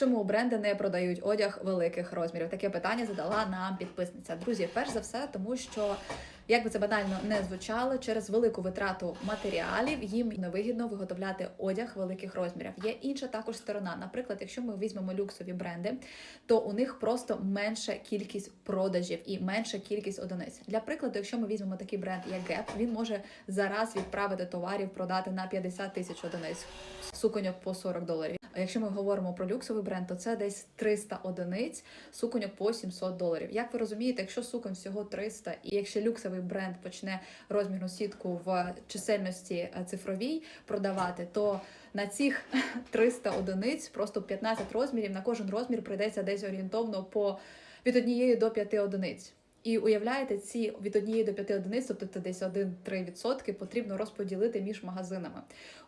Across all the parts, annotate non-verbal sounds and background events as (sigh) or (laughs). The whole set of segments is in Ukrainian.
Чому бренди не продають одяг великих розмірів? Таке питання задала нам підписниця. Друзі, перш за все, тому що як би це банально не звучало, через велику витрату матеріалів їм невигідно виготовляти одяг великих розмірів. Є інша також сторона. Наприклад, якщо ми візьмемо люксові бренди, то у них просто менша кількість продажів і менша кількість одиниць. Для прикладу, якщо ми візьмемо такий бренд, як Gap, він може зараз відправити товарів, продати на 50 тисяч одиниць суконьок по 40 доларів. Якщо ми говоримо про люксовий бренд, то це десь 300 одиниць суконьок по 700 доларів. Як ви розумієте, якщо суконь всього 300, і якщо люксовий бренд почне розмірну сітку в чисельності е, цифровій продавати, то на цих (laughs) 300 одиниць просто 15 розмірів на кожен розмір прийдеться десь орієнтовно по від однієї до п'яти одиниць. І уявляєте, ці від однієї до п'яти одиниць, тобто десь 1-3% потрібно розподілити між магазинами.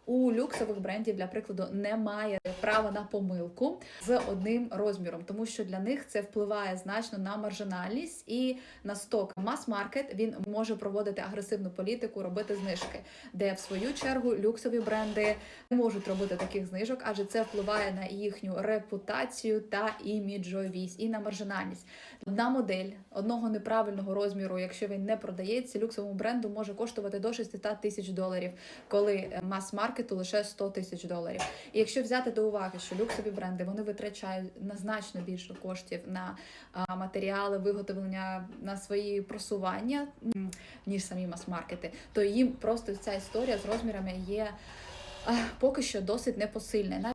У люксових брендів, для прикладу, немає права на помилку з одним розміром, тому що для них це впливає значно на маржинальність і на сток. Мас-маркет він може проводити агресивну політику, робити знижки, де в свою чергу люксові бренди не можуть робити таких знижок, адже це впливає на їхню репутацію та іміджовість і на маржинальність. Одна модель одного неправильного розміру, якщо він не продається, люксовому бренду може коштувати до 600 тисяч доларів, коли е, мас-маркету лише 100 тисяч доларів. І якщо взяти до уваги, що люксові бренди вони витрачають на значно більше коштів на матеріали виготовлення на свої просування, ніж самі мас-маркети, то їм просто ця історія з розмірами є. Поки що досить непосильне.